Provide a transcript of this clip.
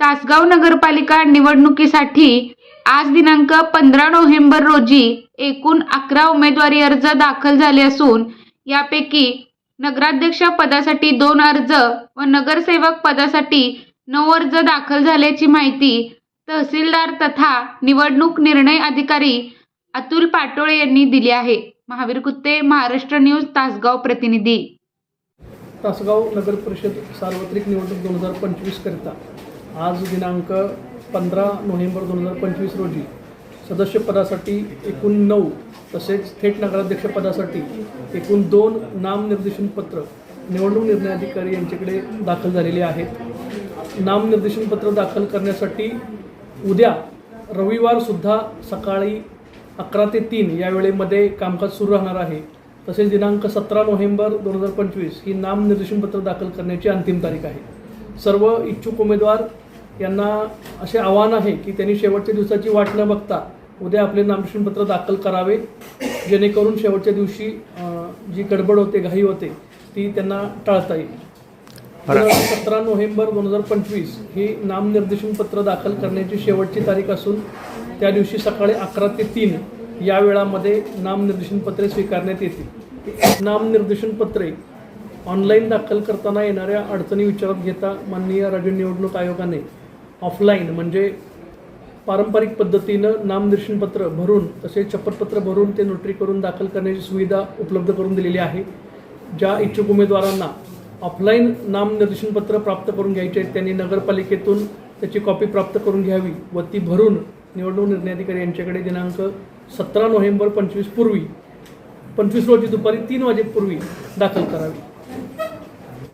तासगाव नगरपालिका निवडणुकीसाठी आज दिनांक पंधरा नोव्हेंबर रोजी एकूण अकरा उमेदवारी अर्ज दाखल झाले असून यापैकी नगराध्यक्ष पदासाठी दोन अर्ज व नगरसेवक पदासाठी नऊ अर्ज दाखल झाल्याची माहिती तहसीलदार तथा निवडणूक निर्णय अधिकारी अतुल पाटोळे यांनी दिली आहे. महावीर कुत्ते महाराष्ट्र न्यूज तासगाव प्रतिनिधी. तासगाव नगर परिषद सार्वत्रिक निवडणूक दोन हजार पंचवीसकरिता आज दिनांक पंधरा नोव्हेंबर दोन हजार पंचवीस रोजी सदस्यपदासाठी एकूण नऊ तसेच थेट नगराध्यक्षपदासाठी एकूण दोन नामनिर्देशन पत्र निवडणूक निर्णय अधिकारी यांच्याकडे दाखल झालेले आहेत. नामनिर्देशन पत्र दाखल करण्यासाठी उद्या रविवारसुद्धा सकाळी अकरा ते तीन या वेळेमध्ये कामकाज सुरू राहणार आहे. तसेच दिनांक सतरा नोव्हेंबर दोन हजार पंचवीस ही नामनिर्देशनपत्र दाखल करण्याची अंतिम तारीख आहे. सर्व इच्छुक उमेदवार यांना असे आव्हान आहे की त्यांनी शेवटच्या दिवसाची वाट न बघता उद्या आपले नामनिर्देशनपत्र दाखल करावे. जेणेकरून शेवटच्या दिवशी जी गडबड होते घाई होते ती त्यांना टाळता येईल. सतरा नोव्हेंबर दोन हजार पंचवीस ही नामनिर्देशन पत्र दाखल करण्याची शेवटची तारीख असून त्या दिवशी सकाळी अकरा ते तीन या वेळामध्ये नामनिर्देशन पत्रे स्वीकारण्यात येतील. नामनिर्देशन पत्रे ऑनलाईन दाखल करताना येणाऱ्या अडचणी विचारात घेता माननीय राज्य निवडणूक आयोगाने ऑफलाईन म्हणजे पारंपरिक पद्धतीनं नामनिर्देशनपत्र भरून तसेच छप्परपत्र भरून ते नोटरी करून दाखल करण्याची सुविधा उपलब्ध करून दिलेली आहे. ज्या इच्छुक उमेदवारांना ऑफलाईन नामनिर्देशनपत्र प्राप्त करून घ्यायचे आहेत त्यांनी नगरपालिकेतून त्याची कॉपी प्राप्त करून घ्यावी व ती भरून निवडणूक निर्णय अधिकारी यांच्याकडे दिनांक सतरा नोव्हेंबर पंचवीस पूर्वी पंचवीस रोजी दुपारी तीन वाजेपूर्वी दाखल करावी.